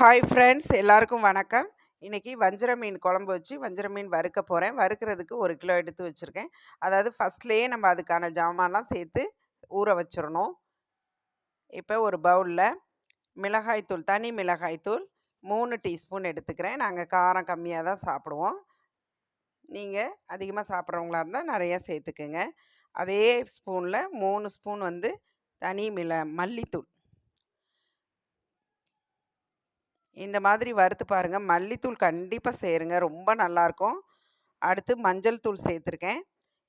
Hi friends எல்லாருக்கும் வணக்கம். இன்றைக்கி வஞ்சர மீன் குழம்பு வச்சு வஞ்சர மீன் வறுக்க போகிறேன் வறுக்கிறதுக்கு ஒரு கிலோ எடுத்து வச்சுருக்கேன் அதாவது ஃபர்ஸ்ட்லேயே நம்ம அதுக்கான ஜாமான்லாம் சேர்த்து ஊற வச்சிடணும் இப்போ ஒரு பவுலில் மிளகாய் தூள், தனி மிளகாய்த்தூள் மூணு டீஸ்பூன் எடுத்துக்கிறேன். நாங்கள் காரம் கம்மியாக தான் சாப்பிடுவோம். நீங்கள் அதிகமாக சாப்பிட்றவங்களா இருந்தால் நிறையா சேர்த்துக்குங்க அதே ஸ்பூனில் மூணு ஸ்பூன் வந்து தனி மிள மல்லித்தூள். இந்த மாதிரி வறுத்து பாருங்கள் மல்லித்தூள் கண்டிப்பாக சேருங்க. ரொம்ப நல்லாயிருக்கும் அடுத்து மஞ்சள் தூள் சேர்த்துருக்கேன்.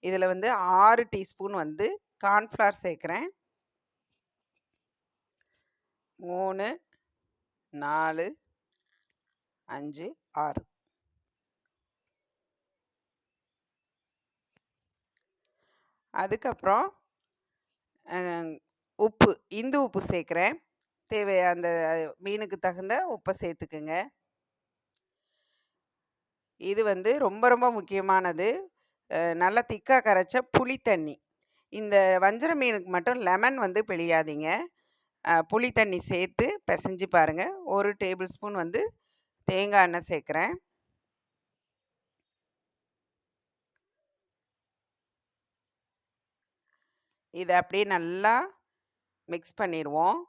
இதில் வந்து ஆறு டீஸ்பூன் வந்து கார்ன்ஃப்ளவர் சேர்க்குறேன். மூணு நாலு அஞ்சு ஆறு. அதுக்கப்புறம் உப்பு, இந்து உப்பு சேர்க்குறேன். தேவை அந்த மீனுக்கு தகுந்த உப்பை சேர்த்துக்குங்க. இது வந்து ரொம்ப ரொம்ப முக்கியமானது. நல்லா திக்காக கரைச்ச புளி தண்ணி. இந்த வஞ்சர மீனுக்கு மட்டும் லெமன் வந்து பிழியாதீங்க. புளி தண்ணி சேர்த்து பிசைஞ்சு பாருங்கள் ஒரு டேபிள் ஸ்பூன் வந்து தேங்காய் எண்ணெய் சேர்க்குறேன் இதை அப்படியே நல்லா மிக்ஸ் பண்ணிடுவோம்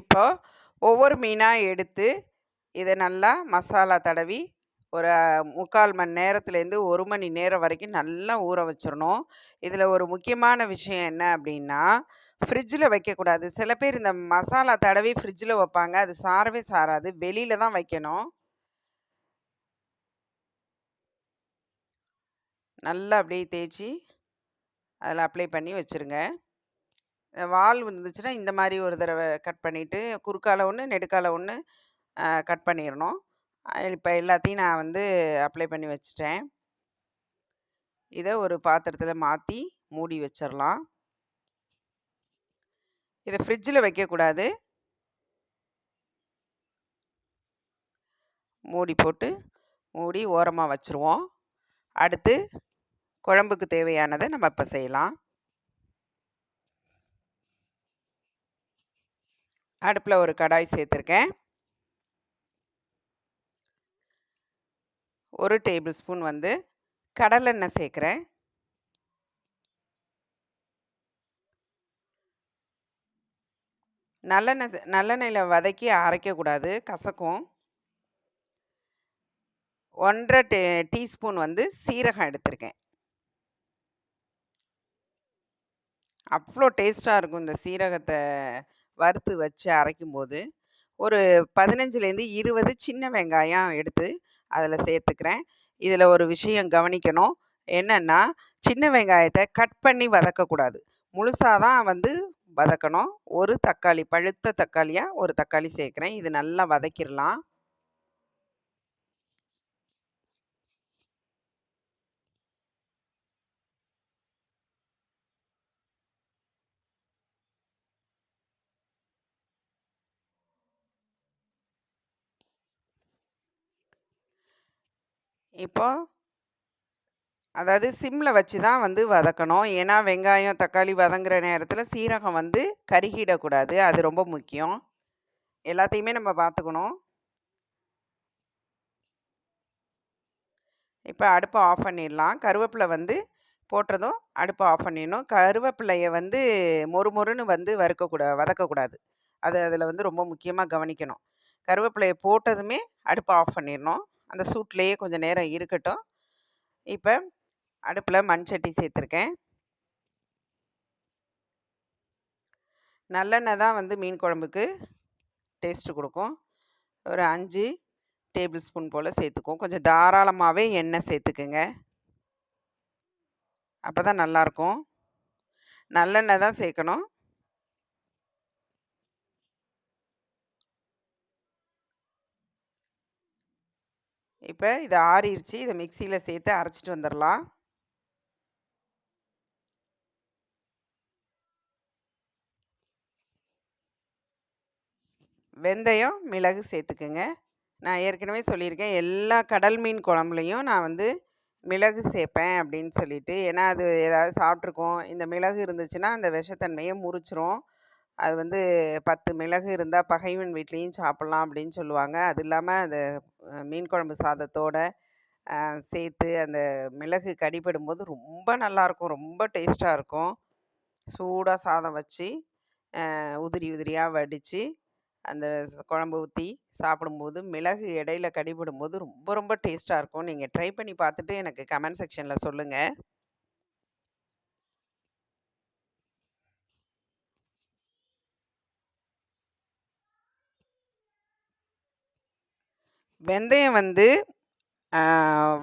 இப்போ ஒவ்வொரு மீனாக எடுத்து இதை நல்லா மசாலா தடவி ஒரு 3/4 மணி நேரத்துலேருந்து ஒரு மணி நேரம் வரைக்கும் நல்லா ஊற வச்சிடணும் இதில் ஒரு முக்கியமான விஷயம் என்ன அப்படின்னா, ஃப்ரிட்ஜில் வைக்கக்கூடாது. சில பேர் இந்த மசாலா தடவி ஃப்ரிட்ஜில் வைப்பாங்க. அது சாரவே சாராது. வெளியில் தான் வைக்கணும். நல்லா அப்படியே தேய்ச்சி அதில் அப்ளை பண்ணி வச்சுருங்க. வால் இருந்துச்சுன்னா இந்த மாதிரி ஒரு தடவை கட் பண்ணிவிட்டு குறுக்கால ஒன்று நெடுக்கால ஒன்று கட் பண்ணிடணும் இப்போ எல்லாத்தையும் நான் வந்து அப்ளை பண்ணி வச்சுட்டேன். இதை ஒரு பாத்திரத்தில் மாற்றி மூடி வச்சிடலாம் இதை ஃப்ரிட்ஜில் வைக்கக்கூடாது. மூடி போட்டு, மூடி ஓரமாக வச்சுருவோம். அடுத்து குழம்புக்கு தேவையானதை நம்ம இப்போ செய்யலாம். அடுப்பில் ஒரு கடாய் சேர்த்துருக்கேன். ஒரு டேபிள் ஸ்பூன் வந்து கடலெண்ணெய் சேர்க்குறேன் நல்லெண்ணெய் நல்லெண்ணெயில் வதக்கி அரைக்கக்கூடாது. கசக்கும். 1 1/2 டீ டீஸ்பூன் வந்து சீரகம் எடுத்திருக்கேன். அவ்வளோ டேஸ்ட்டாக இருக்கும் இந்த சீரகத்தை வறுத்து வச்சு அரைக்கும்போது. ஒரு 15லேருந்து 20 சின்ன வெங்காயம் எடுத்து அதில் சேர்த்துக்கிறேன். இதில் ஒரு விஷயம் கவனிக்கணும். என்னென்னா சின்ன வெங்காயத்தை கட் பண்ணி வதக்கக்கூடாது. முழுசாக தான் வந்து வதக்கணும். ஒரு தக்காளி, பழுத்த தக்காளியாக ஒரு தக்காளி சேர்க்குறேன் இது நல்லா வதக்கிரலாம். இப்போ அதாவது சிம்மில் வச்சு தான் வந்து வதக்கணும். ஏன்னா, வெங்காயம், தக்காளி வதங்குற நேரத்தில் சீரகம் வந்து கருகிடக்கூடாது. அது ரொம்ப முக்கியம். எல்லாத்தையுமே நம்ம பார்த்துக்கணும். இப்போ அடுப்பை ஆஃப் பண்ணிடலாம். கருவேப்பிலை வந்து போட்டதும் அடுப்பை ஆஃப் பண்ணிடணும். கருவேப்பிலையை வந்து மொறு மொறுன்னு வந்து வறுக்கக்கூடா வதக்கக்கூடாது. அது அதில் வந்து ரொம்ப முக்கியமாக கவனிக்கணும். கருவேப்பிலையை போட்டதுமே அடுப்பை ஆஃப் பண்ணிடணும் அந்த சூட்லேயே கொஞ்சம் நேரம் இருக்கட்டும். இப்போ அடுப்பில் மண் சட்டி சேர்த்துருக்கேன். நல்லெண்ணெய் தான் வந்து மீன் குழம்புக்கு டேஸ்ட் கொடுக்கும் ஒரு அஞ்சு டேபிள் ஸ்பூன் போல் சேர்த்துக்குவோம். கொஞ்சம் தாராளமாகவே எண்ணெய் சேர்த்துக்குங்க. அப்போ தான் நல்லாயிருக்கும் நல்லெண்ணெய் தான் சேர்க்கணும். இப்போ இது ஆறிருச்சு. இதை மிக்சியில் சேர்த்து அரைச்சிட்டு வந்துடலாம் வெந்தயம், மிளகு சேர்த்துக்குங்க. நான் ஏற்கனவே சொல்லியிருக்கேன், எல்லா கடல் மீன் குழம்புலையும் நான் வந்து மிளகு சேர்ப்பேன் அப்படின்னு சொல்லிட்டு. ஏன்னா, அது ஏதாவது சாப்பிட்ருக்கும். இந்த மிளகு இருந்துச்சுன்னா, அந்த விஷத்தன்மையை முறிச்சிரும் அது வந்து 10 மிளகு இருந்தா பகைவன் வீட்லயும் சாப்பிடலாம் அப்படின்னு சொல்லுவாங்க. அது இல்லாம அந்த அ மீன் குழம்பு சாதத்தோட அ சேர்த்து அந்த மிளகு கடிபடும்போது ரொம்ப நல்லாயிருக்கும். ரொம்ப டேஸ்ட்டா இருக்கும். சூடா சாதம் வச்சு, அ உதிரி உதிரியா வடிச்சு, அந்த குழம்பு ஊத்தி சாப்பிடும்போது, மிளகு இடையில கடிபடும்போது ரொம்ப ரொம்ப டேஸ்ட்டா இருக்கும். நீங்க ட்ரை பண்ணி பார்த்துட்டு எனக்கு கமெண்ட் செக்ஷன்ல சொல்லுங்க. வெந்தயம் வந்து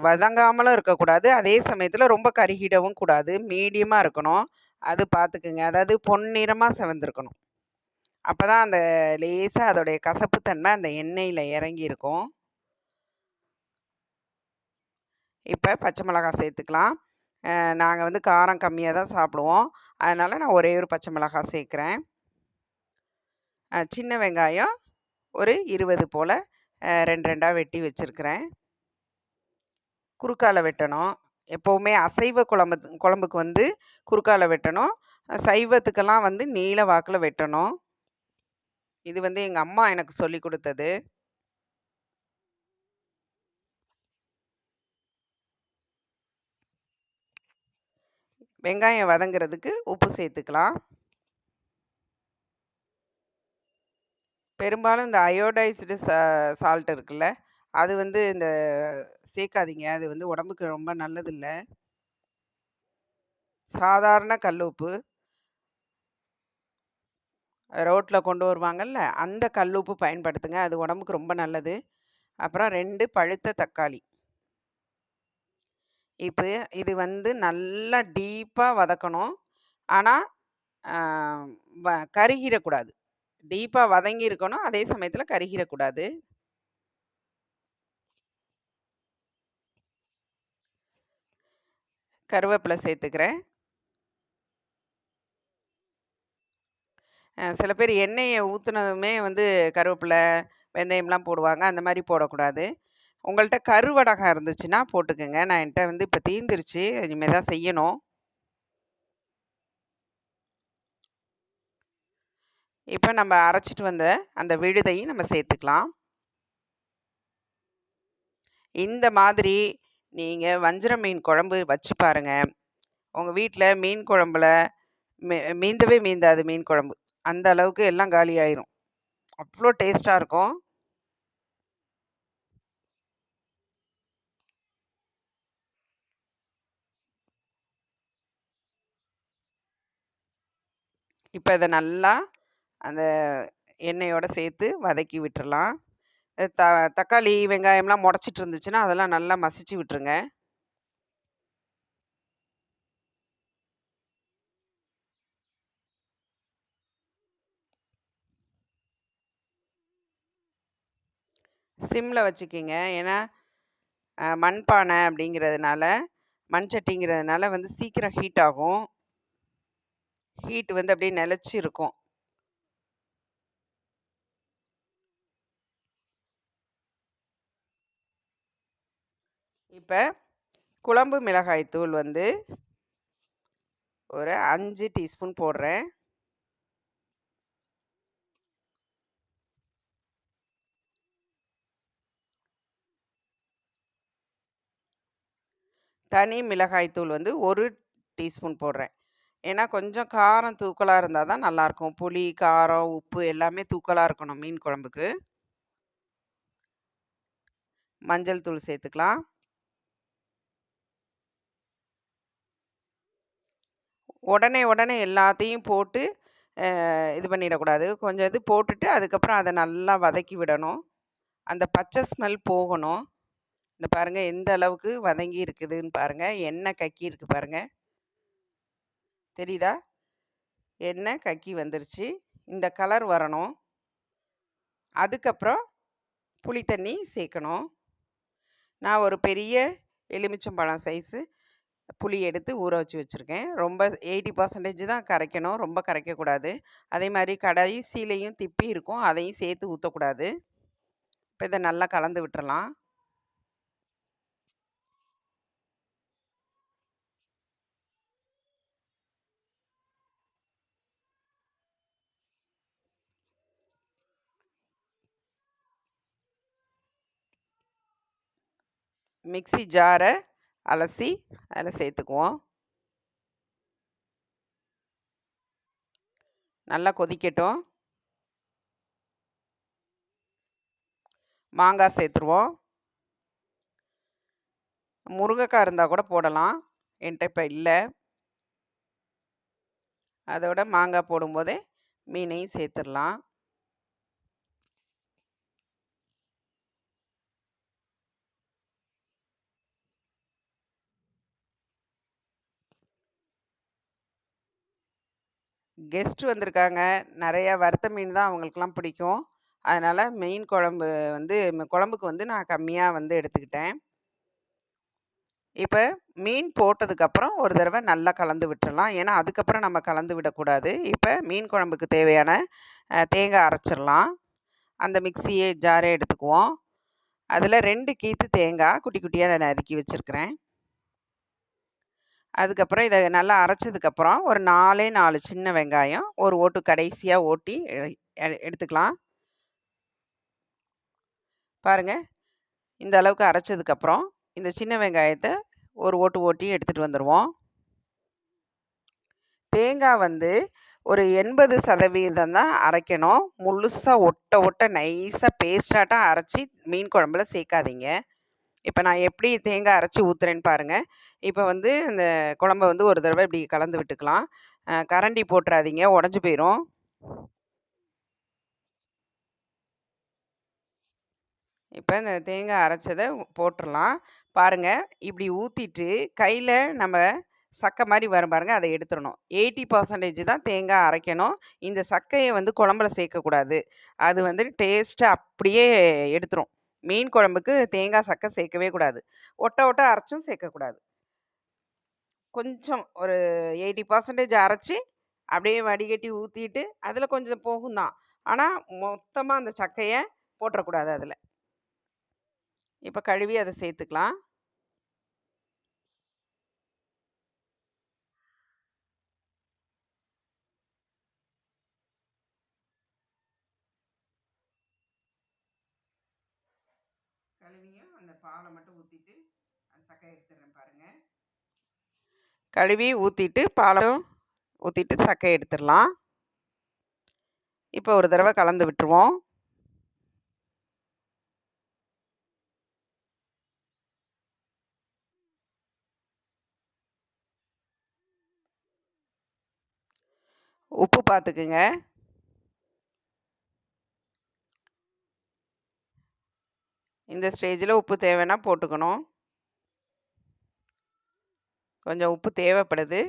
வதங்காமலும் இருக்கக்கூடாது. அதே சமயத்தில் ரொம்ப கருகிடவும் கூடாது. மீடியமாக இருக்கணும். அது பார்த்துக்குங்க. அதாவது பொன்னிறமாக செவந்திருக்கணும். அப்பதான் அந்த லேசாக அதோடைய கசப்பு தன்மை அந்த இறங்கி இறங்கியிருக்கும். இப்போ பச்சை மிளகாய் சேர்த்துக்கலாம். நாங்கள் வந்து காரம் கம்மியாக தான் சாப்பிடுவோம். அதனால நான் ஒரே ஒரு பச்சை மிளகாய் சேர்க்குறேன் சின்ன வெங்காயம் ஒரு இருபது போல் ரெண்டு ரெண்டாக வெட்டி வச்சுருக்கிறேன் குறுக்கால வெட்டணும். எப்போவுமே அசைவ குழம்பு குழம்புக்கு வந்து குறுக்கால வெட்டணும். சைவத்துக்கெல்லாம் வந்து நீல வாக்கில் வெட்டணும். இது வந்து எங்கள் அம்மா எனக்கு சொல்லிக் கொடுத்தது வெங்காயம் வதங்குறதுக்கு உப்பு சேர்த்துக்கலாம். பெரும்பாலும் இந்த அயோடைஸ்டு சா சால்ட் இருக்குல்ல, அது வந்து இந்த சேர்க்காதீங்க. அது வந்து உடம்புக்கு ரொம்ப நல்லதில்லை சாதாரண கல் உப்பு. ரோட்டில் கொண்டு வருவாங்கல்ல, அந்த கல் உப்பு பயன்படுத்துங்க. அது உடம்புக்கு ரொம்ப நல்லது. அப்புறம் ரெண்டு பழுத்த தக்காளி. இப்போ இது வந்து நல்லா டீப்பாக வதக்கணும். ஆனால் கருகிடக்கூடாது டீப்பாக வதங்கி இருக்கணும். அதே சமயத்தில் கருகிடக்கூடாது கருவேப்பிலை சேர்த்துக்கிறேன். சில பேர் எண்ணெயை ஊற்றுனதுமே வந்து கருவேப்பிலை, வெந்தயம்லாம் போடுவாங்க. அந்த மாதிரி போடக்கூடாது. உங்கள்கிட்ட கருவடகம் இருந்துச்சுன்னா போட்டுக்கங்க. நான் என்கிட்ட வந்து இப்போ தீர்ந்துருச்சு. இனிமேல் தான் செய்யணும். இப்போ நம்ம அரைச்சிட்டு வந்த அந்த விழுதையும் நம்ம சேர்த்துக்கலாம். இந்த மாதிரி நீங்கள் வஞ்சர மீன் குழம்பு வச்சு பாருங்கள் உங்கள் வீட்டில் மீன் குழம்புல மீ மீந்தவே மீந்தாது மீன் குழம்பு. அந்த அளவுக்கு எல்லாம் காலியாயிரும். அவ்வளோ டேஸ்ட்டாக இருக்கும். இப்போ இதை நல்லா அந்த எண்ணெயோட சேர்த்து வதக்கி விட்டுறலாம். த தக்காளி, வெங்காயம்லாம் முடச்சிட்டு இருந்துச்சுன்னா, அதெல்லாம் நல்லா மசிச்சு விட்டுருங்க. சிம்மில் வச்சுக்கிங்க. ஏன்னா, மண்பானை அப்படிங்கிறதுனால, மண் சட்டிங்கிறதுனால வந்து சீக்கிரம் ஹீட் ஆகும். ஹீட் வந்து அப்படியே நிலச்சி இருக்கும். இப்போ குழம்பு மிளகாய் தூள் வந்து ஒரு அஞ்சு டீஸ்பூன் போடுறேன். தனி மிளகாய் தூள் வந்து ஒரு டீஸ்பூன் போடுறேன். ஏன்னா, கொஞ்சம் காரம் தூக்கலாக இருந்தால் தான் நல்லாயிருக்கும். புளி, காரம், உப்பு எல்லாமே தூக்கலாக இருக்கணும் மீன் குழம்புக்கு. மஞ்சள் தூள் சேர்த்துக்கலாம். உடனே உடனே எல்லாத்தையும் போட்டு இது பண்ணிடக்கூடாது. கொஞ்சம் இது போட்டுட்டு அதுக்கப்புறம் அதை நல்லா வதக்கி விடணும். அந்த பச்சை ஸ்மெல் போகணும். இந்த பாருங்கள் எந்த அளவுக்கு வதங்கி இருக்குதுன்னு பாருங்கள் எண்ணெய் கக்கி இருக்கு பாருங்கள் தெரியுதா? எண்ணெய் கக்கி வந்துருச்சு. இந்த கலர் வரணும். அதுக்கப்புறம் புளி தண்ணி சேர்க்கணும். நான் ஒரு பெரிய எலுமிச்சம்பழம் சைஸு புளி எடுத்து ஊற வச்சு வச்சுருக்கேன். ரொம்ப எயிட்டி பர்சன்டேஜ் தான் கரைக்கணும். ரொம்ப கரைக்கக்கூடாது. அதே மாதிரி கடைசிலையும் திப்பி இருக்கும். அதையும் சேர்த்து ஊற்றக்கூடாது இப்போ இதை நல்லா கலந்து விட்டுறலாம். மிக்ஸி ஜாரை அலசி அதில் சேர்த்துக்குவோம். நல்லா கொதிக்கட்டும். மாங்காய் சேர்த்துருவோம். முருங்கைக்காய் இருந்தால் கூட போடலாம். என்கிட்ட இப்போ இல்லை. அதோட மாங்காய் போடும்போதே மீனையும் சேர்த்துடலாம் கெஸ்ட் வந்திருக்காங்க. நிறையா வறுத்த மீன் தான் அவங்களுக்குலாம் பிடிக்கும். அதனால் மீன் குழம்பு வந்து குழம்புக்கு வந்து நான் கம்மியாக வந்து எடுத்துக்கிட்டேன். இப்போ மீன் போட்டதுக்கப்புறம் ஒரு தடவை நல்லா கலந்து விட்டுடலாம் ஏன்னா அதுக்கப்புறம் நம்ம கலந்து விடக்கூடாது. இப்போ மீன் குழம்புக்கு தேவையான தேங்காய் அரைச்சிடலாம் அந்த மிக்சியை ஜாரே எடுத்துக்குவோம். அதில் ரெண்டு கீத்து தேங்காய் குட்டி குட்டியாக நான் நறுக்கி வச்சுருக்கிறேன். அதுக்கப்புறம் இதை நல்லா அரைச்சதுக்கப்புறம் ஒரு நாலே நாலு சின்ன வெங்காயம் ஒரு ஓட்டு கடைசியாக ஓட்டி எடுத்துக்கலாம். பாருங்கள் இந்த அளவுக்கு அரைச்சதுக்கப்புறம் இந்த சின்ன வெங்காயத்தை ஒரு ஓட்டு ஓட்டி எடுத்துகிட்டு வந்துடுவோம் தேங்காய் வந்து ஒரு எண்பது சதவீதம் தான் அரைக்கணும். முழுசாக ஒட்ட ஒட்ட நைஸாக பேஸ்டாட்டாக அரைச்சி மீன் குழம்புல சேர்க்காதீங்க. இப்போ நான் எப்படி தேங்காய் அரைச்சி ஊற்றுறேன்னு பாருங்கள் இப்போ வந்து இந்த குழம்ப வந்து ஒரு தடவை இப்படி கலந்து விட்டுக்கலாம். கரண்டி போட்டுறாதீங்க. உடஞ்சி போயிடும் இப்போ இந்த தேங்காய் அரைச்சதை போட்டுடலாம் பாருங்கள் இப்படி ஊற்றிட்டு கையில் நம்ம சக்கை மாதிரி வரும் பாருங்கள் அதை எடுத்துடணும். எயிட்டி பர்சன்டேஜ் தான் தேங்காய் அரைக்கணும். இந்த சக்கையை வந்து குழம்புல சேர்க்கக்கூடாது. அது வந்து டேஸ்ட்டை அப்படியே எடுத்துரும். மீன் குழம்புக்கு தேங்காய் சக்கை சேர்க்கவே கூடாது. ஒட்ட ஒட்ட அரைச்சும் சேர்க்கக்கூடாது. கொஞ்சம் ஒரு எயிட்டி பர்சன்டேஜ் அரைச்சி அப்படியே வடிகட்டி ஊற்றிட்டு அதில் கொஞ்சம் போகும் தான். ஆனால் மொத்தமாக அந்த சக்கையை போட்டுறக்கூடாது அதில். இப்போ கழுவி அதை சேர்த்துக்கலாம். கழுவியும் அந்த பாலை மட்டும் ஊற்றிட்டு அந்த சக்கை எடுத்துடுறேன் பாருங்கள் கழுவி ஊற்றிட்டு பாலும் ஊற்றிட்டு சக்கை எடுத்துடலாம். இப்போ ஒரு தடவை கலந்து விட்டுருவோம். உப்பு பார்த்துக்குங்க இந்த ஸ்டேஜில் உப்பு தேவைன்னா போட்டுக்கணும். கொஞ்சம் உப்பு தேவைப்படுது.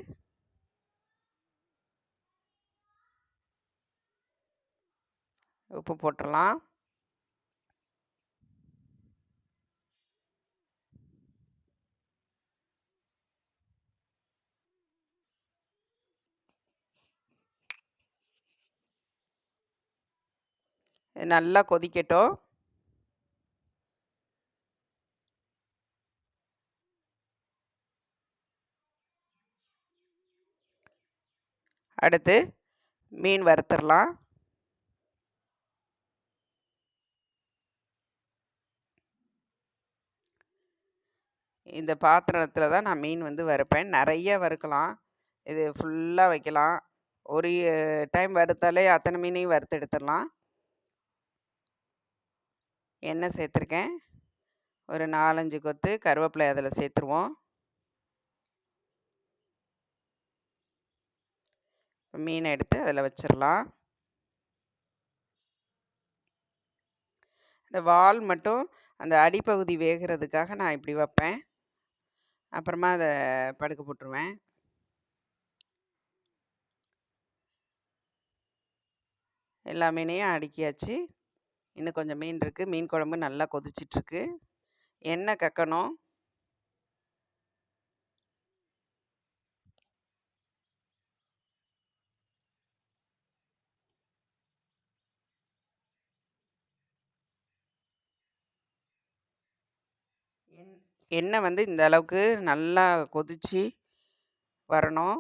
உப்பு போட்டுடலாம். நல்லா கொதிக்கட்டும். அடுத்து மீன் வறுத்துடலாம். இந்த பாத்திரத்தில் தான் நான் மீன் வந்து வறுப்பேன். நிறைய வறுக்கலாம். இது ஃபுல்லாக வைக்கலாம். ஒரு டைம் வறுத்தாலே அத்தனை மீனையும் வறுத்து எடுத்துடலாம். எண்ணெய் சேர்த்துருக்கேன். ஒரு நாலஞ்சு கொத்து கருவேப்பிலை அதில் சேர்த்துருவோம். மீனை எடுத்து அதில் வச்சிடலாம் இந்த வால் மட்டும் அந்த அடிப்பகுதி வேகிறதுக்காக நான் இப்படி வைப்பேன். அப்புறமா அதை படுக்க போட்டுருவேன். எல்லா மீனையும் அடுக்கியாச்சு. இன்னும் கொஞ்சம் மீன் இருக்குது மீன் குழம்பு நல்லா கொதிச்சிட்ருக்கு. எண்ணெய் கக்கணும். எண்ணெய் வந்து இந்த அளவுக்கு நல்லா கொதிச்சு வரணும்.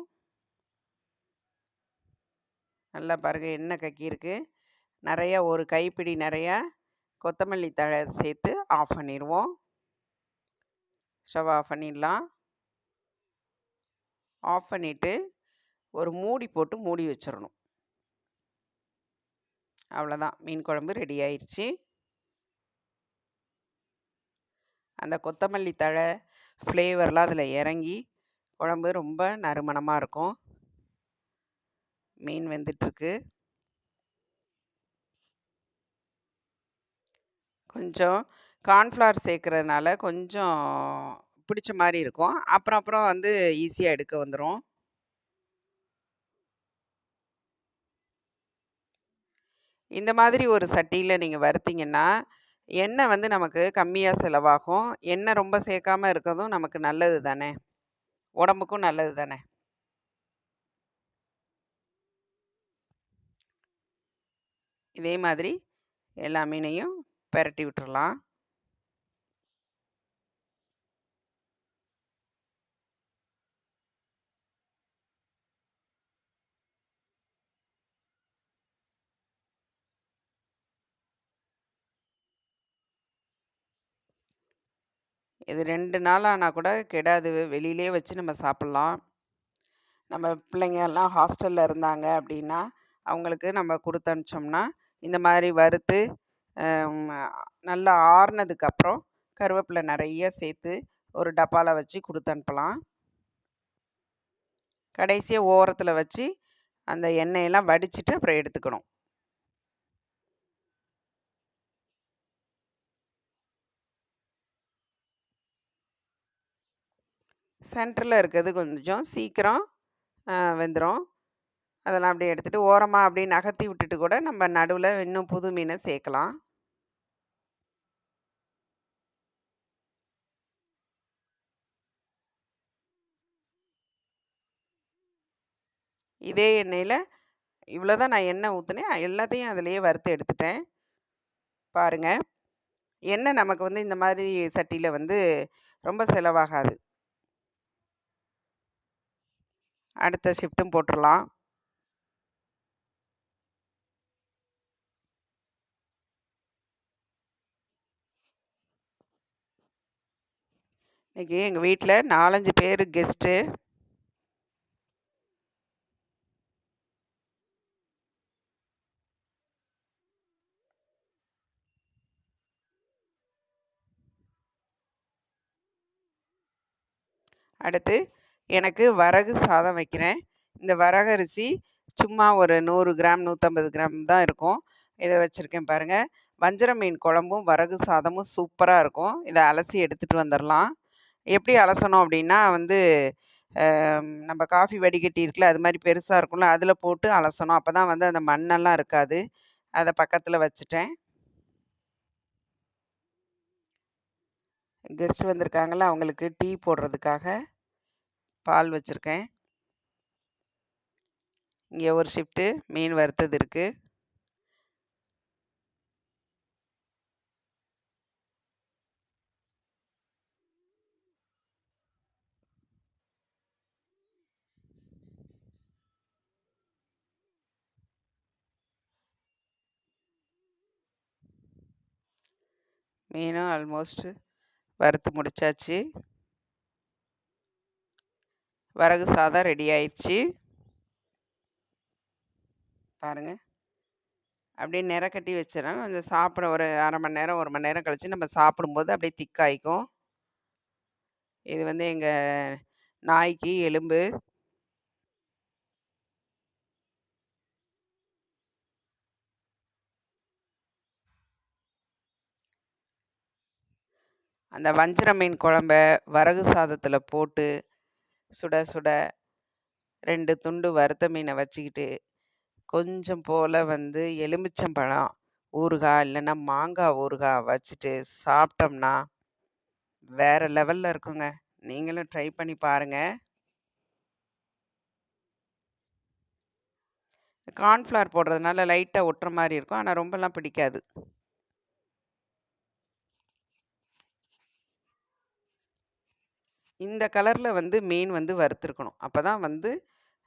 நல்லா பாருங்க எண்ணெய் கக்கியிருக்கு. நிறையா ஒரு கைப்பிடி நிறையா கொத்தமல்லி தழை சேர்த்து ஆஃப் பண்ணிடுவோம் ஸ்டவ் ஆஃப் பண்ணிடலாம். ஆஃப் பண்ணிவிட்டு ஒரு மூடி போட்டு மூடி வச்சிடணும் அவ்வளோதான். மீன் குழம்பு ரெடி ஆயிடுச்சு அந்த கொத்தமல்லி தழை ஃப்ளேவர்லாம் அதில் இறங்கி, குழம்பு ரொம்ப நறுமணமாக இருக்கும். மீன் வெந்துட்டுருக்கு. கொஞ்சம் கார்ன்ஃப்ளவர் சேர்க்குறதுனால கொஞ்சம் பிடிச்ச மாதிரி இருக்கும். அப்புறம் அப்புறம் வந்து ஈஸியாக எடுக்க வந்துடும் இந்த மாதிரி ஒரு சட்டியில் நீங்கள் வறுத்தீங்கன்னா, எண்ணெய் வந்து நமக்கு கம்மியாக செலவாகும். எண்ணெய் ரொம்ப சேர்க்காமல் இருக்கறதும் நமக்கு நல்லது தானே! உடம்புக்கும் நல்லது தானே! இதே மாதிரி எல்லா மீனையும் பெரட்டி விட்டுறலாம். இது ரெண்டு நாள் ஆனால் கூட கெடாது. வெளியிலே வச்சு நம்ம சாப்பிட்லாம் நம்ம பிள்ளைங்க எல்லாம் ஹாஸ்டலில் இருந்தாங்க அப்படின்னா அவங்களுக்கு நம்ம கொடுத்தனுச்சோம்னா அனுப்பிச்சோம்னா, இந்த மாதிரி வறுத்து, நல்லா ஆறுனதுக்கப்புறம் கருவேப்பிலை நிறைய சேர்த்து ஒரு டப்பாவில் வச்சு கொடுத்து அனுப்பலாம். கடைசியாக ஓரத்தில் வச்சு, அந்த எண்ணெயெல்லாம் வடிச்சிட்டு அப்புறம் எடுத்துக்கணும். சென்டரில் இருக்கிறது கொஞ்சம் சீக்கிரம் வெந்துடும் அதெல்லாம் அப்படியே எடுத்துகிட்டு ஓரமாக அப்படியே நகர்த்தி விட்டுட்டு கூட நம்ம நடுவில் இன்னும் புது மீனை சேர்க்கலாம். இதே எண்ணெயில் இவ்வளோ தான் நான் எண்ணெய் ஊற்றுனேன் எல்லாத்தையும் அதிலேயே வறுத்து எடுத்துட்டேன். பாருங்கள் எண்ணெய் நமக்கு வந்து இந்த மாதிரி சட்டியில் வந்து ரொம்ப செலவாகாது. அடுத்த ஷிஃப்ட்டும் போட்டுடலாம் இன்றைக்கி எங்கள் வீட்டில் நாலஞ்சு பேர் கெஸ்ட்டு. அடுத்து எனக்கு வரகு சாதம் வைக்கிறேன். இந்த வரகரிசி சும்மா ஒரு நூறு கிராம், 150 கிராம் தான் இருக்கும். இதை வச்சுருக்கேன் பாருங்கள் வஞ்சர மீன் குழம்பும், வரகு சாதமும் சூப்பராக இருக்கும். இதை அலசி எடுத்துகிட்டு வந்துடலாம் எப்படி அலசணும் அப்படின்னா வந்து, நம்ம காஃபி வடிகட்டி இருக்குல்ல, அது மாதிரி பெருசாக இருக்கும்ல, அதில் போட்டு அலசணும். அப்போ தான் வந்து அந்த மண்ணெல்லாம் இருக்காது. அதை பக்கத்தில் வச்சுட்டேன். கெஸ்ட் வந்திருக்காங்கல்ல, அவங்களுக்கு டீ போடுறதுக்காக பால் வச்சுருக்கேன் இங்கே ஒரு ஷிஃப்ட்டு மீன் வறுத்தது இருக்குது மீனும் ஆல்மோஸ்ட்டு வறுத்து முடிச்சாச்சு. வரகு சாதம் ரெடி ஆயிடுச்சு பாருங்கள் அப்படியே நிற கட்டி வச்சுறேன். கொஞ்சம் சாப்பிட ஒரு அரை மணி நேரம், ஒரு மணி நேரம் கழித்து நம்ம சாப்பிடும்போது அப்படியே திக்காய்க்கும் இது வந்து எங்கள் நாய்க்கு எலும்பு. அந்த வஞ்சர மீன் குழம்ப வரகு சாதத்தில் போட்டு, சுட சுட ரெண்டு துண்டு வறுத்த மீனை வச்சுக்கிட்டு, கொஞ்சம் போல் வந்து எலுமிச்சம்பழம் ஊறுகாய், இல்லைன்னா மாங்காய் ஊறுகாய் வச்சுட்டு சாப்பிட்டோம்னா, வேறு லெவலில் இருக்குங்க. நீங்களும் ட்ரை பண்ணி பாருங்க. கார்ன்ஃப்ளவர் போடுறதுனால லைட்டாக ஒட்டுற மாதிரி இருக்கும். ஆனால் ரொம்பலாம் பிடிக்காது. இந்த கலரில் வந்து மீன் வந்து வறுத்துருக்கணும். அப்பதான் வந்து